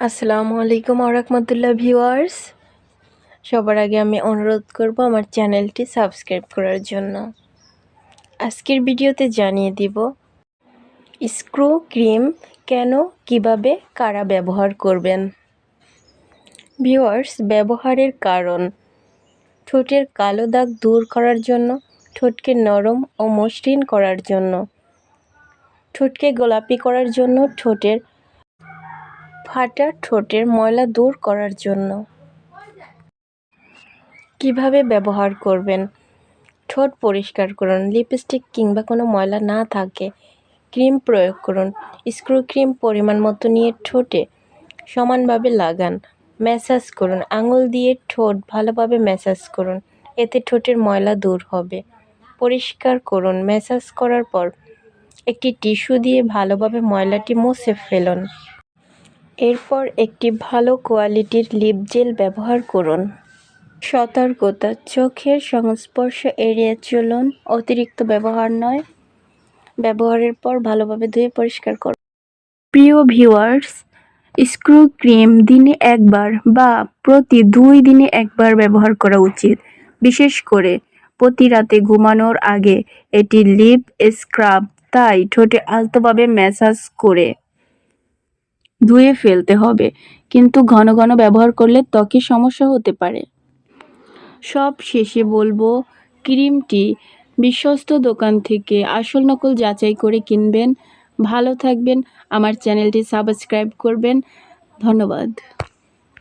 আসসালামু আলাইকুম আরহামতুল্লাহ ভিউয়ার্স। সবার আগে আমি অনুরোধ করব আমার চ্যানেলটি সাবস্ক্রাইব করার জন্য। আজকের ভিডিওতে জানিয়ে দিব, স্ক্রু ক্রিম কেন, কীভাবে, কারা ব্যবহার করবেন? ভিউয়ার্স, ব্যবহারের কারণ। ঠোঁটের কালো দাগ দূর করার জন্য, ঠোঁটকে নরম ও মসৃণ করার জন্য। ঠোঁটকে গোলাপি করার জন্য ঠোঁটের ফাটা ঠোঁটের ময়লা দূর করার জন্য। কীভাবে ব্যবহার করবেন? ঠোঁট পরিষ্কার করুন, লিপস্টিক কিংবা কোনো ময়লা না থাকে। ক্রিম প্রয়োগ করুন, স্ক্রু ক্রিম পরিমাণ মতো নিয়ে ঠোঁটে সমানভাবে লাগান। ম্যাসাজ করুন, আঙুল দিয়ে ঠোঁট ভালোভাবে ম্যাসাজ করুন, এতে ঠোঁটের ময়লা দূর হবে। পরিষ্কার করুন, ম্যাসাজ করার পর একটি টিস্যু দিয়ে ভালোভাবে ময়লাটি মুছে ফেলুন। এরপর একটি ভালো কোয়ালিটির লিপ জেল ব্যবহার করুন। সতর্কতা, চোখের সংস্পর্শ এড়িয়ে চলুন, অতিরিক্ত ব্যবহার নয়। ব্যবহারের পর ভালোভাবে ধুয়ে পরিষ্কার করুন। প্রিয় ভিউয়ার্স, স্ক্রু ক্রিম দিনে একবার বা প্রতি দুই দিনে একবার ব্যবহার করা উচিত। বিশেষ করে প্রতি রাতে ঘুমানোর আগে এটি লিপ স্ক্রাব, তাই ঠোঁটে আলতোভাবে ম্যাসাজ করে। ধুয়ে ফেলতে হবে। কিন্তু ঘন ঘন ব্যবহার করলে ত্বকে সমস্যা হতে পারে। সব শেষে বলব ক্রিমটি বিশ্বস্ত দোকান থেকে আসল নকল যাচাই করে কিনবেন। ভালো থাকবেন, আমার চ্যানেলটি সাবস্ক্রাইব করবেন। ধন্যবাদ।